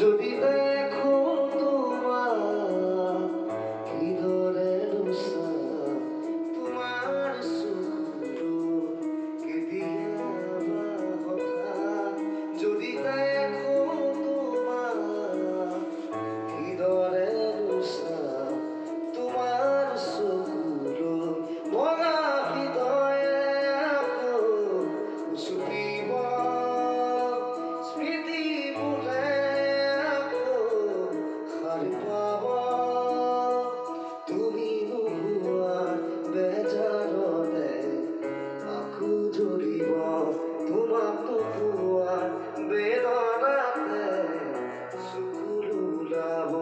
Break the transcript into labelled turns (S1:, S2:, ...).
S1: যদি করিব তোমার তো পুয়ার বেদনাতে সুকুলাব